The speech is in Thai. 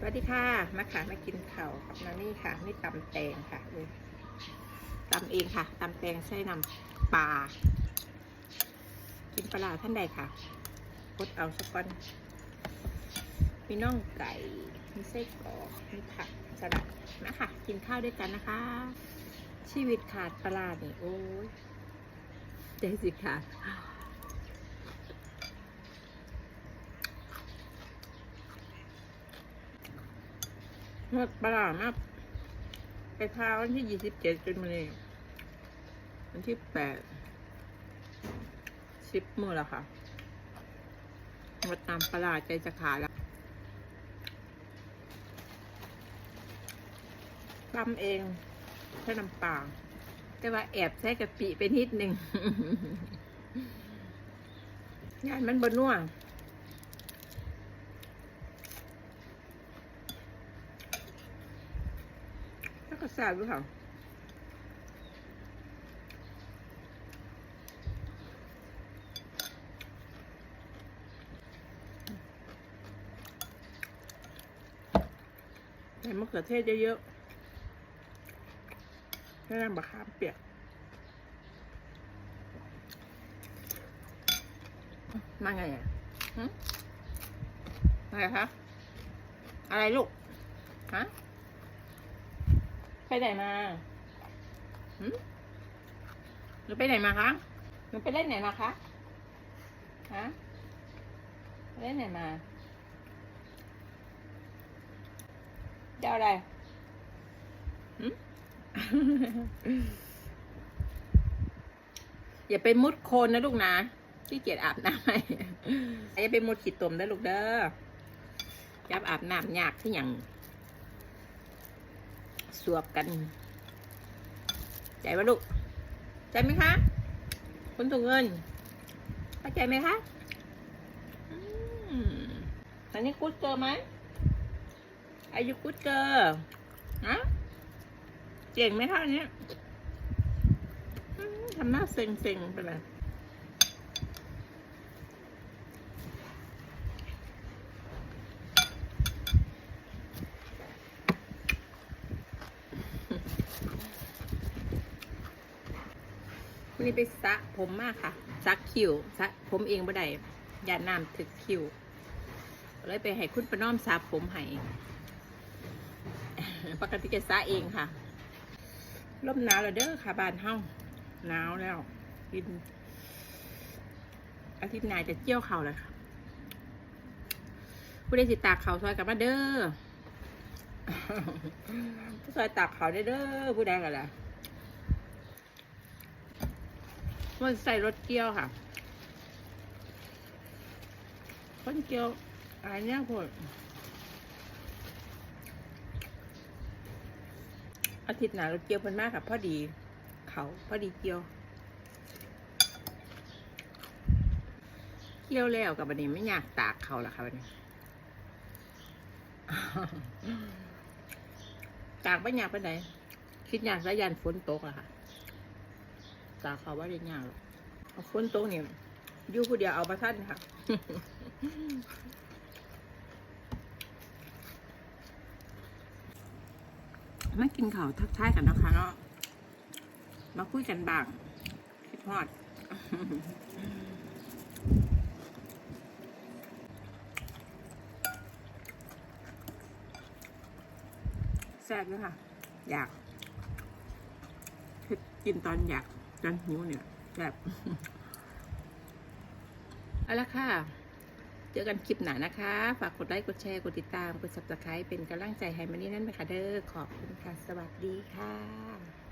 สวัสดีค่ะมาค่ะมากินข้าวกับนานี่ค่ะ นี่ตำแตงค่ะเลยตำเองค่ะตำแตงใส่น้ำปลา กินปลาท่านใดค่ะกดเอาสักก้อนมีน่องไก่มีไส้กรอกมีผักสลัดนะค่ะกินข้าวด้วยกันนะคะ ชีวิตขาดปลาร้านี่ยโอ้ยใจสิค่ะ หมดปลาร้ามากไปพาวันที่ยี่สิบเจ็ดจนมาเลยวันที่แปดสิบมือแล้วค่ะหมดตามปลาร้าใจจะขาดแล้วตำเองใช้น้ำปลาแต่ว่าแอบใช้กะปิไปนิดหนึ่งงานมันบนนัว แล้ว ก็แซ่บด้วยค่ะใส่มะเขือเทศเยอะๆแล้วน้ำบะขามเปียก มาไงอะอะไรคะ อะไรลูก ฮะ ไปไหนมาหืมหนูไปไหนมาคะหนูไปเล่นไหนมาคะ ฮะ เล่นไหนมาเจ้าอะไรหืม อย่าไปมุดโคลนนะลูกนะขี้เกียจอาบน้ำให้อย่าไปมุดขีดตมนะลูกเด้อจับอาบน้ำยากที่อย่าง สวบกัน ใจว่าลูก ใจไหมคะ คุณถุงเงินเข้าใจไหมคะอันนี้กูดเกอร์ไหมอายุกูดเกอร์นะเจ๋งไหมคะอันเนี้ยทำหน้าเซ็งๆไปเลย นี้ไปสระผมมากค่ะซักคิวสระผมเองบ่ได้ยาน้ำถึกคิวเลยไปให้คุณประนอมสระผมให้ปกติจะสระเองค่ะลมหนาวแล้วเด้อค่ะบ้านเฮาหนาวแล้วกินอาทิตย์หน้าจะเจี่ยวเข่าเลยค่ะผู้ใดสิตากเขาซอยกลับมาเด้อผู้ซอยตากเขาได้เด้อผู้ใดกันล่ะ มันใส่รถเกี่ยวค่ะคนเกี่ยวอะไรเนี่ยพวกอาทิตย์หน้ารถเกี่ยวเพิ่นมากค่ะพอดี เขาพอดีเกี่ยวเกี่ยวแล้วกับบันนี้ไม่อยากตากเขาละค่ะบันนี้ ตากไม่อยากไปไหนคิดอยากสายันฝนตกอะค่ะ ตาเขาว่าได้ยากหรอกเอาฝนตกเนี่ยยู่ผู้เดียวเอามาท่านค่ะมากินข้าวทักทายกันนะคะเนาะมาคุยกันบ้างคิดฮอดแซ่บเลยค่ะ อยากกินตอนอยาก จนหิวเนี่ยแบบเอาละค่ะ เจอกันคลิปหน้านะคะ ฝากกดไลค์ กดแชร์ กดติดตาม กด subscribe เป็นกำลังใจให้มันี่นั่นไปค่ะเด้อ ขอบคุณค่ะ สวัสดีค่ะ